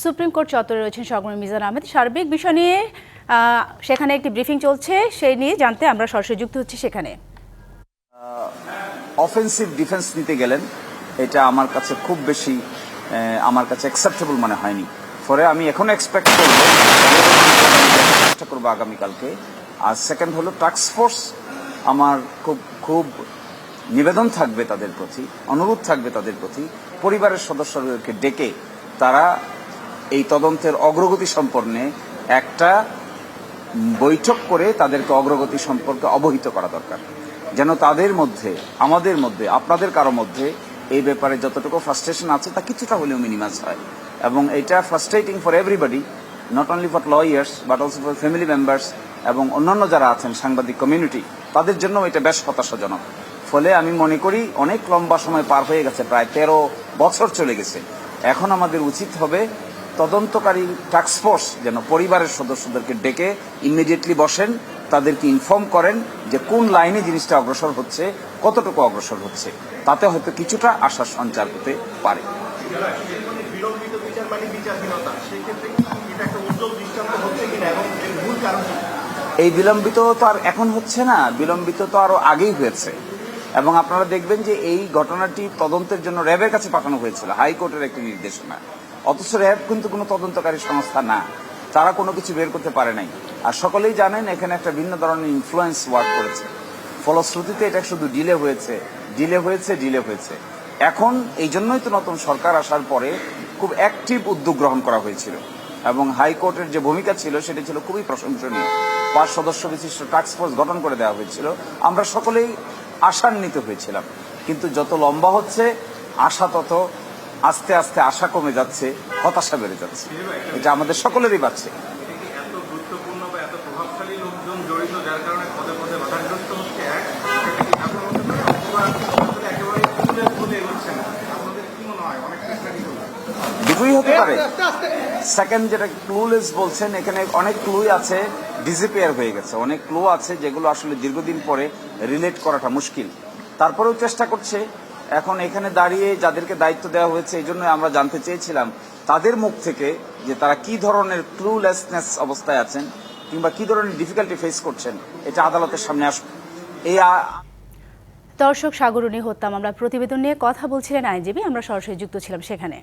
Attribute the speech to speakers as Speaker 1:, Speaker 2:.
Speaker 1: Supreme court চত্বরে রয়েছেন সগমন মিজান আহমেদ। সার্বিক বিষয় নিয়ে সেখানে একটি ব্রিফিং চলছে, সেই নিয়ে জানতে আমরা সরাসরি যুক্ত হচ্ছি সেখানে।
Speaker 2: অফেন্সিভ ডিফেন্স নিতে গেলেন, এটা আমার কাছে খুব বেশি আমার কাছে অ্যাকসেপ্টেবল মনে হয়নি। ফলে আমি এখন এক্সপেক্ট করব, চেষ্টা করব আগামীকালকে। আর সেকেন্ড হলো টাস্ক ফোর্স আমার খুব খুব নিবেদন থাকবে তাদের প্রতি, অনুরোধ থাকবে তাদের প্রতি। পরিবারের সদস্যদেরকে ডেকে তারা এই তদন্তের অগ্রগতি সম্পর্কে একটা বৈঠক করে তাদেরকে অগ্রগতি সম্পর্কে অবহিত করা দরকার। যেন তাদের মধ্যে, আমাদের মধ্যে, আপনাদের কারও মধ্যে এই ব্যাপারে যতটুকু ফ্রাস্ট্রেশন আছে তা কিছুটা হলেও মিনিমাইজ হয়। এবং এটা frustrating for everybody not only for lawyers but also for family members এবং অন্যান্য যারা আছেন সাংবাদিক কমিউনিটি তাদের জন্য এটা বেশ হতাশাজনক। ফলে আমি মনে করি অনেক লম্বা সময় পার হয়ে গেছে, প্রায় তেরো বছর চলে গেছে। এখন আমাদের উচিত হবে তদন্তকারী টাস্কফোর্স যেন পরিবারের সদস্যদেরকে ডেকে ইমিডিয়েটলি বসেন তাদেরকে ইনফর্ম করেন যে কোন লাইনে জিনিসটা অগ্রসর হচ্ছে কতটুকু অগ্রসর হচ্ছে। তাতে হয়তো কিছুটা আশার সঞ্চার হতে পারে।
Speaker 3: মানে?
Speaker 2: এই বিলম্বিত তো আর এখন হচ্ছে না বিলম্বিত তো আরও আগেই হয়েছে। এবং আপনারা দেখবেন যে এই ঘটনাটি তদন্তের জন্য র্যাবের কাছে পাঠানো হয়েছিল হাইকোর্টের একটি নির্দেশনা। অথচ র্যাব কিন্তু কোনো তদন্তকারী সংস্থা না। তারা কোনো কিছু বের করতে পারে নাই। আর সকলেই জানেন এখানে একটা ভিন্ন ধরনের ইনফ্লুয়েন্স ওয়ার্ক করেছে। ফলশ্রুতিতে এটা শুধু ডিলে হয়েছে। ডিলে হয়েছে ডিলে হয়েছে। এখন এই জন্যই তো নতুন সরকার আসার পরে খুব অ্যাক্টিভ উদ্যোগ গ্রহণ করা হয়েছিল। এবং হাইকোর্টের যে ভূমিকা ছিল, সেটি ছিল খুবই প্রশংসনীয়। পাঁচ সদস্য বিশিষ্ট টাস্ক ফোর্স গঠন করে দেওয়া হয়েছিল। আমরা সকলেই আশান্বিত হয়েছিলাম। কিন্তু যত লম্বা হচ্ছে, আশা তত আস্তে আস্তে আশা কমে যাচ্ছে হতাশা বেড়ে যাচ্ছে। এটা আমাদের সকলেরই বাড়ছে।
Speaker 3: হয়?
Speaker 2: দুটোই হতে পারে। সেকেন্ড যেটা ক্লুলেস বলছেন এখানে অনেক ক্লুই আছে ডিসিপিয়ার হয়ে গেছে। অনেক ক্লু আছে যেগুলো আসলে দীর্ঘদিন পরে রিলেট করাটা মুশকিল। তারপরেও চেষ্টা করছে এখন এখানে দাঁড়িয়ে যাদেরকে দায়িত্ব দেওয়া হয়েছে, এই জন্য আমরা জানতে চেয়েছিলাম, তাদের মুখ থেকে যে তারা কি ধরনের ক্লুলেসনেস অবস্থায় আছেন কিংবা কি ধরনের ডিফিকাল্টি ফেস করছেন, এটা আদালতের সামনে আস এই
Speaker 1: দর্শক সাগরণী হত্যা মামলার প্রতিবেদন নিয়ে কথা বলছিলেন আইনজীবী, আমরা সরাসরি যুক্ত ছিলাম সেখানে।